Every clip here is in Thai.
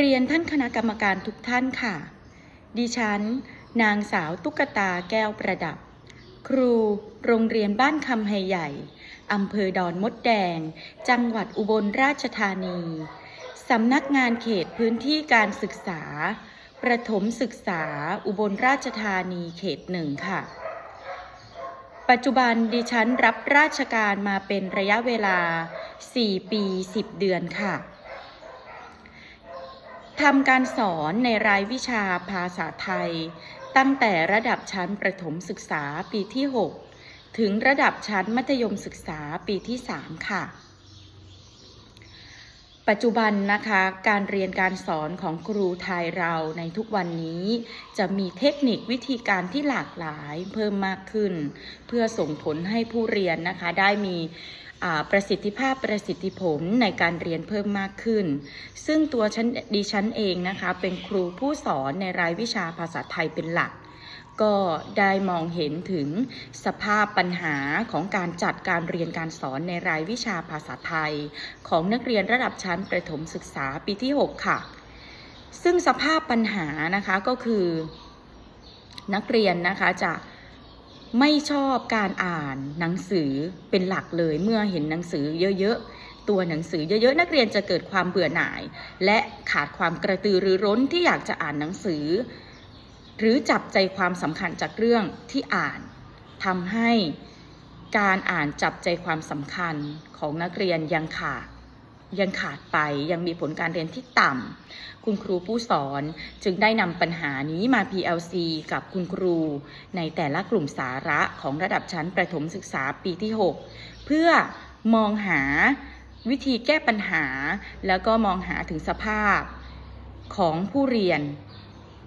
เรียนท่านคณะกรรมการทุกท่านค่ะ ดิฉัน นางสาวตุ๊กตาแก้วประดับ ครู โรงเรียนบ้านคำไฮใหญ่อำเภอดอนมดแดง จังหวัดอุบลราชธานี สำนักงานเขตพื้นที่การศึกษา ประถมศึกษาอุบลราชธานีเขตหนึ่งค่ะ ปัจจุบันดิฉันรับราชการมาเป็นระยะเวลา 4 ปี 10 เดือนค่ะ ทำการสอนในรายวิชาภาษาไทย ตั้งแต่ระดับชั้นประถมศึกษาปีที่ 6 ถึงระดับชั้นมัธยมศึกษาปีที่ 3 ค่ะ ปัจจุบันนะคะการเรียนการสอนของครูไทยเราในทุกวันนี้ จะมีเทคนิควิธีการที่หลากหลายเพิ่มมากขึ้น เพื่อส่งผลให้ผู้เรียนนะคะได้มี ประสิทธิภาพประสิทธิผลในการเรียนเพิ่มมากขึ้น ซึ่งตัวฉันดิฉันเองนะคะเป็นครูผู้สอนในรายวิชาภาษาไทยเป็นหลัก ก็ได้มองเห็นถึงสภาพปัญหาของการจัดการเรียนการสอนในรายวิชาภาษาไทย ของนักเรียนระดับชั้นประถมศึกษาปีที่ 6 ค่ะ ซึ่งสภาพปัญหานะคะก็คือนักเรียนนะคะจะ ไม่ชอบการอ่านหนังสือเป็นหลักเลย เมื่อเห็นหนังสือเยอะๆ ตัวหนังสือเยอะๆ นักเรียนจะเกิดความเบื่อหน่าย และขาดความกระตือรือร้นที่อยากจะอ่านหนังสือ หรือจับใจความสำคัญจากเรื่องที่อ่านทำให้การอ่านจับใจความสำคัญของนักเรียนยังขาด ยังขาดไปยังมีผลการเรียนที่ต่ำ คุณครูผู้สอนจึงได้นำปัญหานี้มา PLC กับคุณครู ในแต่ละกลุ่มสาระของระดับชั้นประถมศึกษาปีที่ 6 เพื่อมองหาวิธีแก้ปัญหา แล้วก็มองหาถึงสภาพของผู้เรียน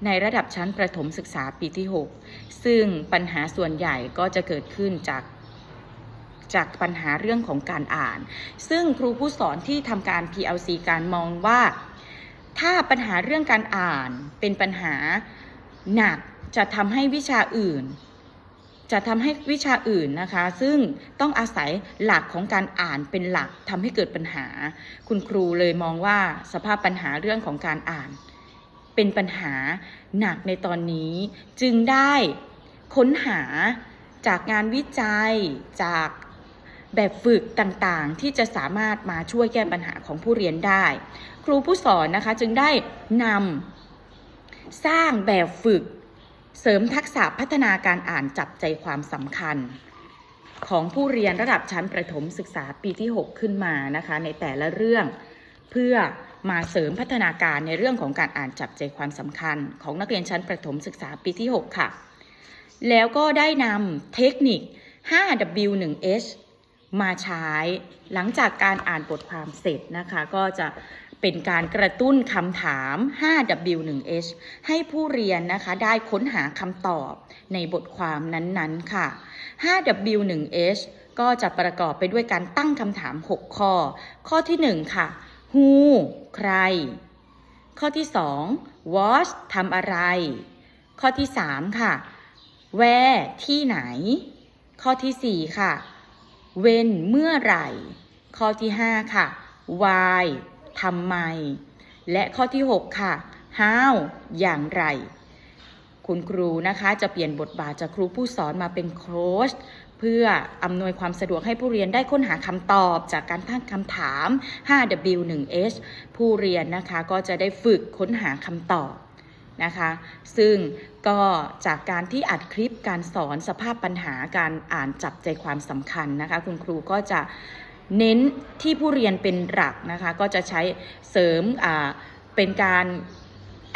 ในระดับชั้นประถมศึกษาปีที่ 6 ซึ่งปัญหาส่วนใหญ่ก็จะเกิดขึ้นจาก จากปัญหาเรื่องของการอ่าน ซึ่งครูผู้สอนที่ทำการ PLC การมองว่า ถ้าปัญหาเรื่องการอ่านเป็นปัญหาหนักจะทำให้วิชาอื่น จะทำให้วิชาอื่นนะคะ ซึ่งต้องอาศัยหลักของการอ่านเป็นหลักทำให้เกิดปัญหา คุณครูเลยมองว่าสภาพปัญหาเรื่องของการอ่าน เป็นปัญหาหนักในตอนนี้ จึงได้ค้นหาจากงานวิจัยจาก แบบฝึกต่างๆ ที่จะสามารถมาช่วยแก้ปัญหาของผู้เรียนได้ ครูผู้สอนนะคะจึงได้นำสร้างแบบฝึก เสริมทักษะพัฒนาการอ่านจับใจความสำคัญ ของผู้เรียนระดับชั้นประถมศึกษาปีที่ 6 ขึ้นมานะคะ ในแต่ละเรื่องเพื่อมาเสริมพัฒนาการในเรื่องของการอ่านจับใจความสำคัญ ของนักเรียนชั้นประถมศึกษาปีที่ 6 ค่ะ แล้วก็ได้นำเทคนิค 5W1H มาใช้ หลังจากการอ่านบทความเสร็จนะคะ ก็จะเป็นการกระตุ้นคำถาม 5W1H ให้ผู้เรียนนะคะได้ค้นหาคำตอบในบทความนั้นๆค่ะ 5W1H ก็จะประกอบไปด้วยการตั้งคำถาม 6 ข้อ ข้อที่ 1 ค่ะ who ใคร ข้อที่ 2 what ทำอะไร ข้อที่ 3 ค่ะ where ที่ไหน ข้อที่ 4 ค่ะ when เมื่อไหร่ ข้อที่ 5 ค่ะ why ทำไม และข้อที่ 6 ค่ะ how อย่างไร คุณครูนะคะจะเปลี่ยนบทบาทจากครูผู้สอนมาเป็นโค้ชเพื่ออำนวยความสะดวกให้ผู้เรียนได้ค้นหาคำตอบจากการตั้งคำถาม 5W1H ผู้เรียนนะคะก็จะได้ฝึกค้นหาคำตอบ นะคะ ซึ่งก็จากการที่อัดคลิปการสอนสภาพปัญหาการอ่านจับใจความสำคัญนะคะ คุณครูก็จะเน้นที่ผู้เรียนเป็นหลักนะคะ ก็จะใช้เสริมเป็นการ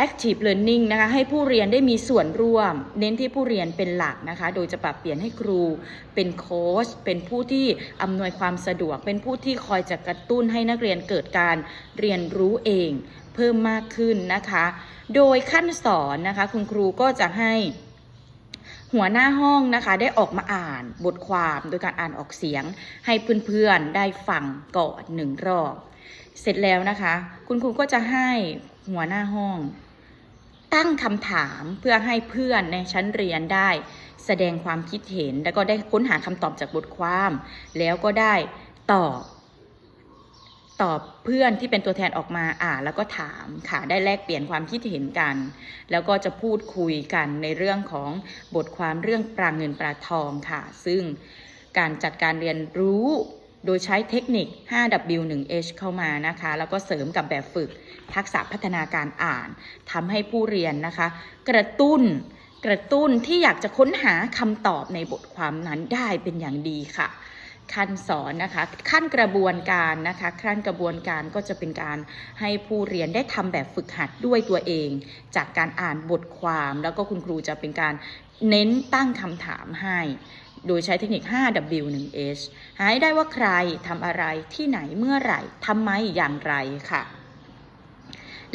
active learning นะคะให้ผู้เรียนได้มีส่วนร่วม เน้นที่ผู้เรียนเป็นหลักนะคะ โดยจะปรับเปลี่ยนให้ครูเป็นโค้ชเป็นผู้ที่อำนวยความสะดวก เป็นผู้ที่คอยจะกระตุ้นให้นักเรียนเกิดการเรียนรู้เอง เพิ่มมากขึ้นนะคะ โดยขั้นสอนนะคะคุณครูก็จะให้หัวหน้าห้องนะคะได้ออกมาอ่านบทความโดยการอ่านออกเสียง ให้เพื่อนๆได้ฟังก่อนหนึ่งรอบ เสร็จแล้วนะคะ คุณครูก็จะให้หัวหน้าห้อง ตั้งคำถามเพื่อให้เพื่อนในชั้นเรียนได้ แสดงความคิดเห็น แล้วก็ได้ค้นหาคำตอบจากบทความ แล้วก็ได้ตอบตอบเพื่อนที่เป็นตัวแทนออกมาอ่านแล้วก็ถามค่ะได้แลกเปลี่ยนความคิดเห็นกัน แล้วก็จะพูดคุยกันในเรื่องของบทความเรื่องปลาเงินปลาทองค่ะ ซึ่งการจัดการเรียนรู้ โดยใช้เทคนิค 5W1H เข้ามานะคะ แล้วก็เสริมกับแบบฝึกทักษะพัฒนาการอ่านทำให้ผู้เรียนนะคะ กระตุ้นกระตุ้นที่อยากจะค้นหาคำตอบในบทความนั้นได้เป็นอย่างดีค่ะ ขั้นสอนนะคะขั้นกระบวนการนะคะขั้นกระบวนการก็จะเป็นการให้ผู้เรียนได้ทำแบบฝึกหัดด้วยตัวเอง จากการอ่านบทความ แล้วก็คุณครูจะเป็นการเน้นตั้งคำถามให้ โดยใช้เทคนิค 5W1H หาให้ได้ว่าใครทำอะไรที่ไหนเมื่อไหร่ทำไมอย่างไรค่ะ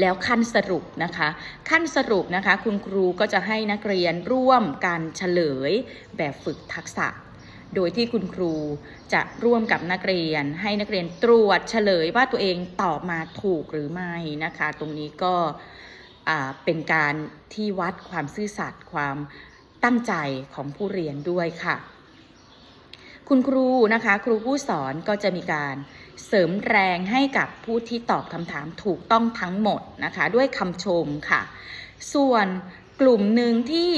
แล้วขั้นสรุปนะคะ ขั้นสรุปนะคะ คุณครูก็จะให้นักเรียนร่วมกันเฉลยแบบฝึกทักษะ โดยที่คุณครูจะร่วมกับนักเรียน ให้นักเรียนตรวจเฉลยว่าตัวเองตอบมาถูกหรือไม่นะคะ ตรงนี้ก็เป็นการที่วัดความซื่อสัตย์ความตั้งใจของผู้เรียนด้วยค่ะ คุณครูนะคะ ครูผู้สอนก็จะมีการเสริมแรงให้กับผู้ที่ตอบคำถามถูกต้องทั้งหมดนะคะ ด้วยคำชมค่ะ ส่วนกลุ่มหนึ่งที่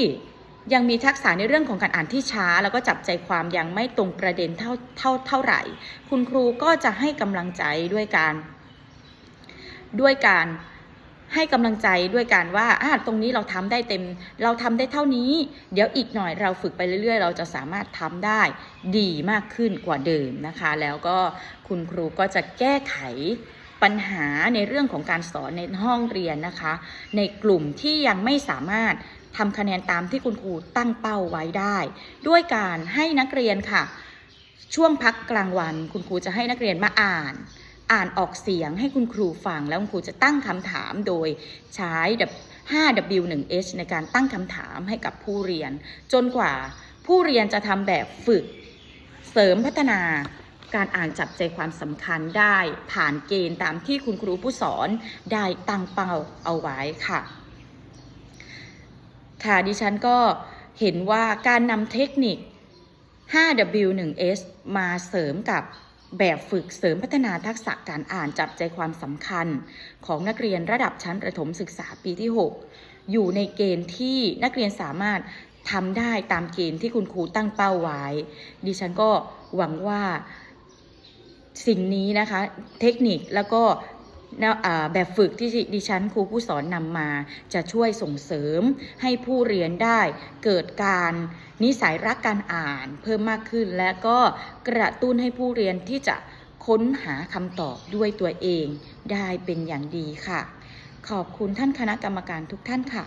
ยังมีทักษะในเรื่องของการอ่านที่ช้า แล้วก็จับใจความยังไม่ตรงประเด็นเท่าเท่าเท่าไหร่ คุณครูก็จะให้กำลังใจด้วยการ ด้วยการ ให้กำลังใจด้วยการว่าอ่าตรงนี้เราทำได้เต็ม เราทำได้เท่านี้ เดี๋ยวอีกหน่อยเราฝึกไปเรื่อย ๆ เราจะสามารถทำได้ดีมากขึ้นกว่าเดิมนะคะ แล้วก็คุณครูก็จะแก้ไขปัญหาในเรื่องของการสอนในห้องเรียนนะคะ ในกลุ่มที่ยังไม่สามารถทำคะแนนตามที่คุณครูตั้งเป้าไว้ได้ ด้วยการให้นักเรียนค่ะ ช่วงพักกลางวัน คุณครูจะให้นักเรียนมาอ่าน อ่านออกเสียงให้คุณครูฟัง แล้วคุณครูจะตั้งคำถามโดยใช้ 5W1H ในการตั้งคำถามให้กับผู้เรียน จนกว่าผู้เรียนจะทำแบบฝึก เสริมพัฒนาการอ่านจับใจความสำคัญได้ ผ่านเกณฑ์ตามที่คุณครูผู้สอนได้ตั้งเป้าเอาไว้ค่ะ ค่ะดิฉันก็เห็นว่าการนำเทคนิค 5W1S มาเสริมกับ แบบฝึกเสริมพัฒนาทักษะการอ่านจับใจความสำคัญ ของนักเรียนระดับชั้นประถมศึกษาปีที่ 6 อยู่ในเกณฑ์ที่นักเรียนสามารถทำได้ตามเกณฑ์ที่คุณครูตั้งเป้าไว้ ดิฉันก็หวังว่าสิ่งนี้นะคะ เทคนิคแล้วก็ แบบฝึกที่ดิฉันครูผู้สอนนำมาจะช่วยส่งเสริมให้ผู้เรียนได้เกิดการนิสัยรักการอ่านเพิ่มมากขึ้น และก็กระตุ้นให้ผู้เรียนที่จะค้นหาคำตอบด้วยตัวเองได้เป็นอย่างดีค่ะ ขอบคุณท่านคณะกรรมการทุกท่านค่ะ